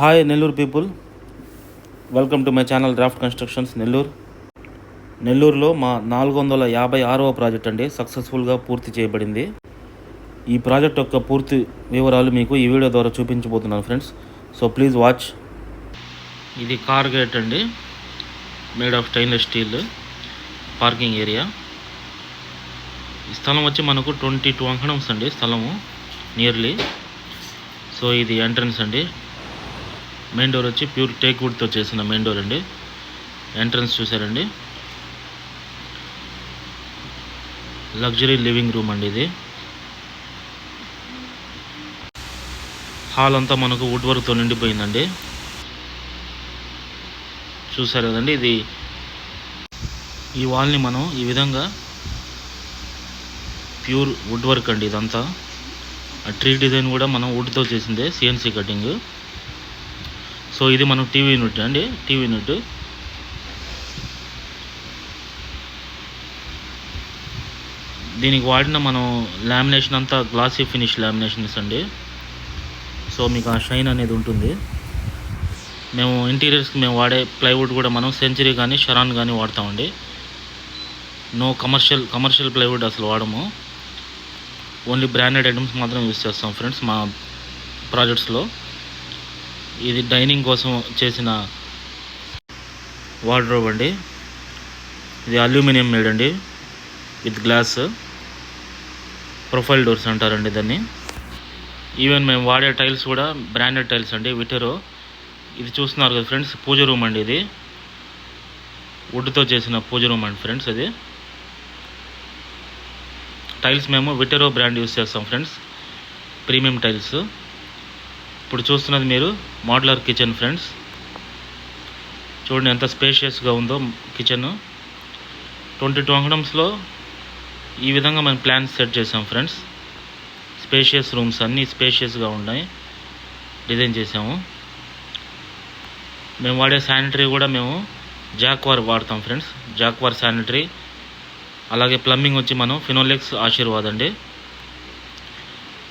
Hi Nellore people welcome to my channel draft constructions Nellore నెల్లూరులో మా నాలుగు వందల యాభై ఆరవ ప్రాజెక్ట్ అండి. సక్సెస్ఫుల్గా పూర్తి చేయబడింది. ఈ ప్రాజెక్ట్ యొక్క పూర్తి వివరాలు మీకు ఈ వీడియో ద్వారా చూపించబోతున్నాను ఫ్రెండ్స్ సో ప్లీజ్ వాచ్ ఇది కార్ గేట్ అండి. Made of stainless steel parking area ఈ స్థలం వచ్చి మనకు ట్వంటీ టూ అంకణమ్స్ అండి స్థలము నియర్లీ సో ఇది ఎంట్రన్స్ అండి. మెయిన్ డోర్ వచ్చి ప్యూర్ టేక్ వుడ్తో చేసిన మెయిన్ డోర్ అండి. ఎంట్రన్స్ చూసారండి లగ్జరీ లివింగ్ రూమ్ అండి ఇది. హాల్ అంతా మనకు వుడ్ వర్క్తో నిండిపోయిందండి. చూసారు కదండి ఇది. ఈ వాల్ని మనం ఈ విధంగా ప్యూర్ వుడ్ వర్క్ అండి ఇదంతా. ఆ ట్రీ డిజైన్ కూడా మనం వుడ్తో చేసిందే సిఎన్సీ కటింగ్ సో ఇది మనం టీవీ యూనిట్ అండి టీవీ యూనిట్. దీనికి వాడిన మనం లామినేషన్ అంతా గ్లాసీ ఫినిష్ లామినేషన్స్ అండి. సో మీకు ఆ షైన్ అనేది ఉంటుంది. మేము ఇంటీరియర్స్కి మేము వాడే ప్లైవుడ్ కూడా మనం సెంచరీ కానీ షరాన్ కానీ వాడతామండి. నో కమర్షియల్ కమర్షియల్ ప్లైవుడ్ అసలు వాడము. ఓన్లీ బ్రాండెడ్ ఐటమ్స్ మాత్రం యూస్ చేస్తాం ఫ్రెండ్స్ మా ప్రాజెక్ట్స్లో. ఇది డైనింగ్ కోసం చేసిన వార్డ్రోబ్ అండి. ఇది అల్యూమినియం మేడ్ అండి. With glass. ప్రొఫైల్ డోర్స్ అంటారండి దాన్ని. ఈవెన్ మేము వాడే టైల్స్ కూడా బ్రాండెడ్ టైల్స్ అండి విటెరో. ఇది చూస్తున్నారు కదా ఫ్రెండ్స్ పూజ రూమ్ అండి ఇది. వుడ్తో చేసిన పూజ రూమ్ అండి ఫ్రెండ్స్ అది టైల్స్ మేము విటెరో బ్రాండ్ యూస్ చేస్తాం ఫ్రెండ్స్. Premium tiles. ఇప్పుడు చూస్తున్నది మీరు మోడ్యులర్ కిచెన్ ఫ్రెండ్స్ చూడండి ఎంత స్పేషియస్గా ఉందో కిచెన్ ట్వంటీ టూ అంగడంస్లో ఈ విధంగా మనం ప్లాన్స్ సెట్ చేసాం ఫ్రెండ్స్ స్పేషియస్ రూమ్స్ అన్నీ స్పేషియస్గా ఉన్నాయి. డిజైన్ చేసాము. మేము వాడే శానిటరీ కూడా మేము జాక్వార్ వాడతాం ఫ్రెండ్స్ జాక్వార్ శానిటరీ అలాగే ప్లంబింగ్ వచ్చి మనం ఫినోలెక్స్ ఆశీర్వాద్ అండి.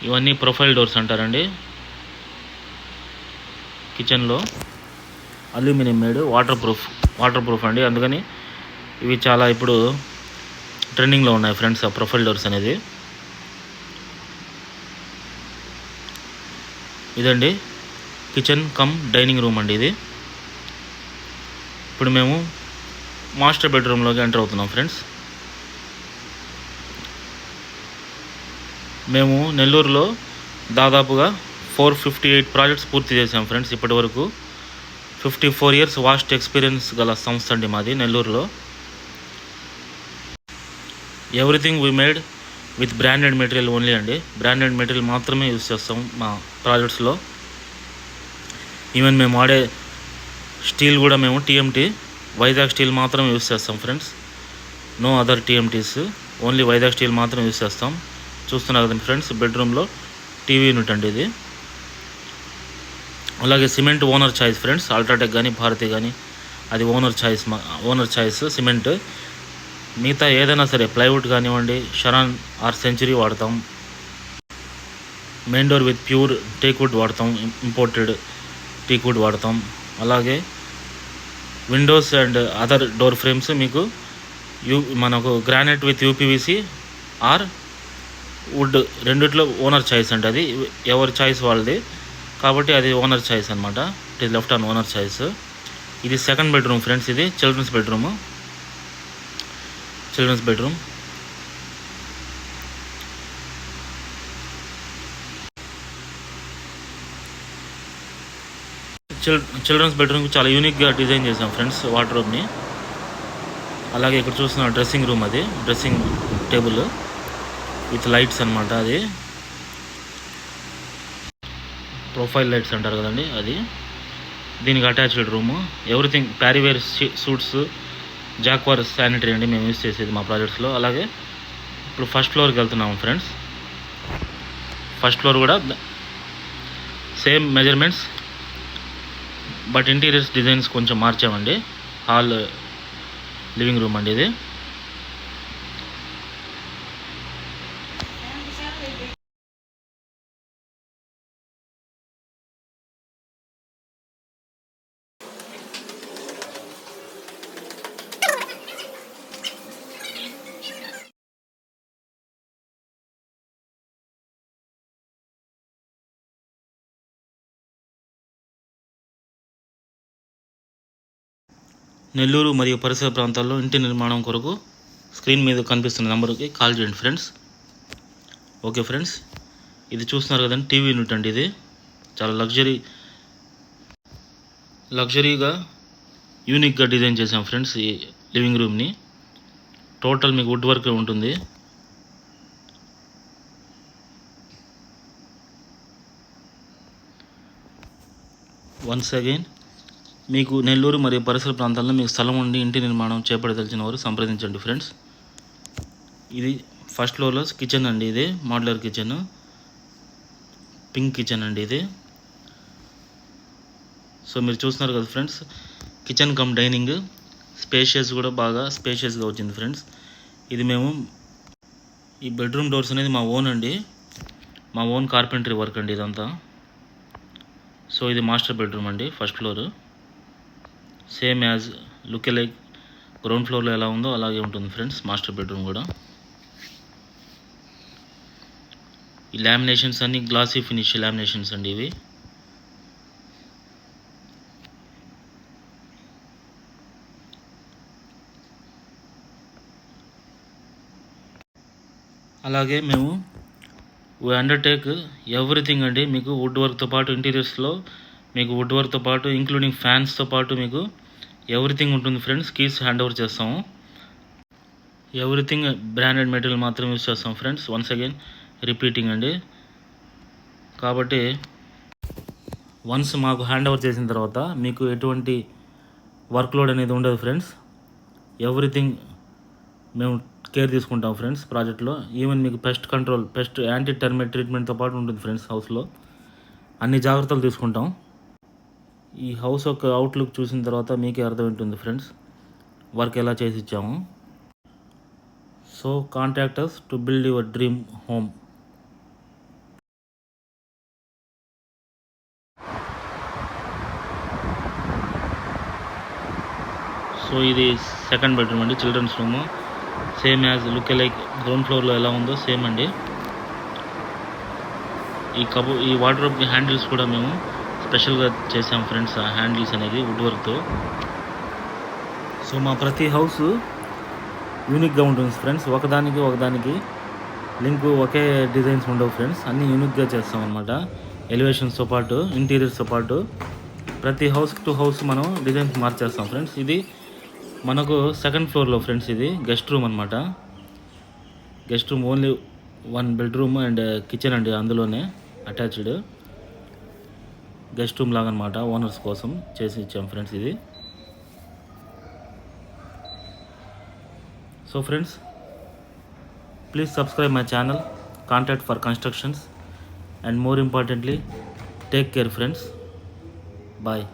ఇవన్నీ ప్రొఫైల్ డోర్స్ అంటారండి. కిచెన్లో aluminium made waterproof waterproof అండి. అందుకని ఇవి చాలా ఇప్పుడు ట్రెండింగ్లో ఉన్నాయి ఫ్రెండ్స్ ఆ ప్రొఫైల్ డోర్స్ అనేది. ఇదండి కిచెన్ కమ్ డైనింగ్ రూమ్ అండి ఇది. ఇప్పుడు మేము మాస్టర్ బెడ్రూమ్లోకి ఎంటర్ అవుతున్నాం ఫ్రెండ్స్. మేము నెల్లూరులో దాదాపుగా ఫోర్ ఫిఫ్టీ ఎయిట్ ప్రాజెక్ట్స్ పూర్తి చేసాం ఫ్రెండ్స్ ఇప్పటి వరకు. Fifty four years vast experience గల సంస్థ అండి మాది నెల్లూరులో. Everything we made with branded material only అండి. బ్రాండెడ్ మెటీరియల్ మాత్రమే యూస్ చేస్తాం మా ప్రాజెక్ట్స్లో ఈవెన్ మేము వాడే స్టీల్ కూడా మేము టీఎంటీ వైజాగ్ స్టీల్ మాత్రమే యూస్ చేస్తాం friends. No other TMTs only Vizag steel మాత్రం యూస్ చేస్తాం. చూస్తున్నారు కదండి ఫ్రెండ్స్ బెడ్రూమ్లో టీవీ యూనిట్ అండి ఇది. అలాగే cement owner choice friends UltraTech కానీ భారతి కానీ అది ఓనర్ చాయిస్ మా ఓనర్ చాయిస్ సిమెంట్. మిగతా ఏదైనా సరే ప్లైవుడ్ కానివ్వండి షరాన్ ఆర్ సెంచురీ వాడతాం. Main door with pure teakwood వాడతాం ఇంపోర్టెడ్ టేక్వుడ్ వాడతాం. అలాగే windows and other door frames మీకు యూ మనకు granite with UPVC or wood రెండిట్లో ఓనర్ ఛాయిస్ అండి అది. ఎవరి చాయిస్ వాళ్ళది. కాబట్టి అది ఓనర్ చాయిస్ అనమాట it is left on owner choice ఇది సెకండ్ బెడ్రూమ్ ఫ్రెండ్స్ ఇది children's bedroom children's bedroom chill children's bedroom చాలా యూనిక్గా డిజైన్ చేసాం ఫ్రెండ్స్ వార్డ్రోబ్ని అలాగే ఇక్కడ చూస్తున్న డ్రెస్సింగ్ రూమ్ అది డ్రెస్సింగ్ టేబుల్ విత్ లైట్స్ అనమాట అది. ప్రొఫైల్ లైట్స్ అంటారు కదండి అది. దీనికి attached room everything Parryware suites Jaquar sanitary అండి మేము యూస్ చేసేది మా ప్రాజెక్ట్స్లో అలాగే ఇప్పుడు ఫస్ట్ ఫ్లోర్కి వెళ్తున్నాము ఫ్రెండ్స్ ఫస్ట్ ఫ్లోర్ కూడా same measurements but interiors designs కొంచెం మార్చామండి. హాల్ లివింగ్ రూమ్ అండి ఇది. నెల్లూరు మరియు పరిసర ప్రాంతాల్లో ఇంటి నిర్మాణం కొరకు స్క్రీన్ మీద కనిపిస్తున్న నెంబర్కి కాల్ చేయండి ఫ్రెండ్స్. ఓకే ఫ్రెండ్స్ ఇది చూస్తున్నారు కదండి టీవీ యూనిట్ అండి ఇది. చాలా లగ్జరీ లగ్జరీగా యూనిక్గా డిజైన్ చేసాం ఫ్రెండ్స్ ఈ లివింగ్ రూమ్ని. టోటల్ మీకు వుడ్ వర్క్ ఉంటుంది. వన్స్ అగైన్ మీకు నెల్లూరు మరియు పరిసర ప్రాంతాల్లో మీకు స్థలం ఉండి ఇంటి నిర్మాణం చేపడదలిచిన వారు సంప్రదించండి ఫ్రెండ్స్. ఇది ఫస్ట్ ఫ్లోర్లో కిచెన్ అండి ఇది మోడ్యులర్ కిచెన్. పింక్ కిచెన్ అండి ఇది. సో మీరు చూస్తున్నారు కదా friends kitchen cum dining. Spacious కూడా బాగా స్పేషియస్గా వచ్చింది ఫ్రెండ్స్. ఇది మేము ఈ బెడ్రూమ్ డోర్స్ అనేది మా ఓన్ అండి. మా ఓన్ కార్పెంటరీ వర్క్ అండి ఇదంతా. సో ఇది మాస్టర్ బెడ్రూమ్ అండి first floor. Same as look like ground ఫ్లోర్లో ఎలా ఉందో అలాగే ఉంటుంది ఫ్రెండ్స్ మాస్టర్ బెడ్రూమ్ కూడా. ఈ లామినేషన్స్ అన్ని గ్లాసీ ఫినిష్ లామినేషన్స్ అండి ఇవి. అలాగే మేము వీ అండర్టేక్ ఎవ్రీథింగ్ అండి. మీకు వుడ్ వర్క్తో పాటు ఇంటీరియర్స్లో మీకు వుడ్ వర్క్తో పాటు ఇంక్లూడింగ్ ఫ్యాన్స్తో పాటు మీకు ఎవ్రీథింగ్ ఉంటుంది ఫ్రెండ్స్ కీస్ హ్యాండ్ ఓవర్ చేస్తాము. ఎవ్రీథింగ్ బ్రాండెడ్ మెటీరియల్ మాత్రం యూస్ చేస్తాం ఫ్రెండ్స్ వన్స్ అగైన్ రిపీటింగ్ అండి. కాబట్టి వన్స్ మాకు హ్యాండ్ ఓవర్ చేసిన తర్వాత మీకు ఎటువంటి వర్క్ లోడ్ అనేది ఉండదు ఫ్రెండ్స్ ఎవ్రీథింగ్ మేము కేర్ తీసుకుంటాం ఫ్రెండ్స్ ప్రాజెక్ట్లో ఈవెన్ మీకు pest control pest anti termite ట్రీట్మెంట్తో పాటు ఉంటుంది ఫ్రెండ్స్ హౌస్లో అన్ని జాగ్రత్తలు తీసుకుంటాం ఈ హౌస్ యొక్క అవుట్లుక్ చూసిన తర్వాత మీకే అర్థమవుతుంది ఫ్రెండ్స్ వర్క్ ఎలా చేసి ఇచ్చాము? So contractors to build your dream home so ఇది సెకండ్ బెడ్రూమ్ అండి children's room same as look like ground ఫ్లోర్లో ఎలా ఉందో సేమ్ అండి. ఈ కబు ఈ వాటర్ హ్యాండిల్స్ కూడా మేము స్పెషల్గా చేసాం ఫ్రెండ్స్ ఆ హ్యాండిల్స్ అనేది వుడ్ వర్క్తో. సో మా ప్రతి హౌస్ యూనిక్గా ఉంటుంది ఫ్రెండ్స్. ఒకదానికి ఒకదానికి లింక్ ఒకే డిజైన్స్ ఉండవు ఫ్రెండ్స్. అన్నీ యూనిక్గా చేస్తాం అనమాట ఎలివేషన్స్తో పాటు ఇంటీరియర్స్తో పాటు. ప్రతి హౌస్ టు హౌస్ మనం డిజైన్స్ మార్చేస్తాం ఫ్రెండ్స్. ఇది మనకు సెకండ్ ఫ్లోర్లో ఫ్రెండ్స్ ఇది. గెస్ట్ రూమ్ అనమాట guest room only one bedroom and kitchen అండి అందులోనే అటాచ్డ్. గెస్ట్ రూమ్ లాగా అనమాట ఓనర్స్ కోసం చేసి ఇచ్చాం ఫ్రెండ్స్ ఇది. So friends please subscribe my channel contact for constructions and more importantly take care friends. Bye.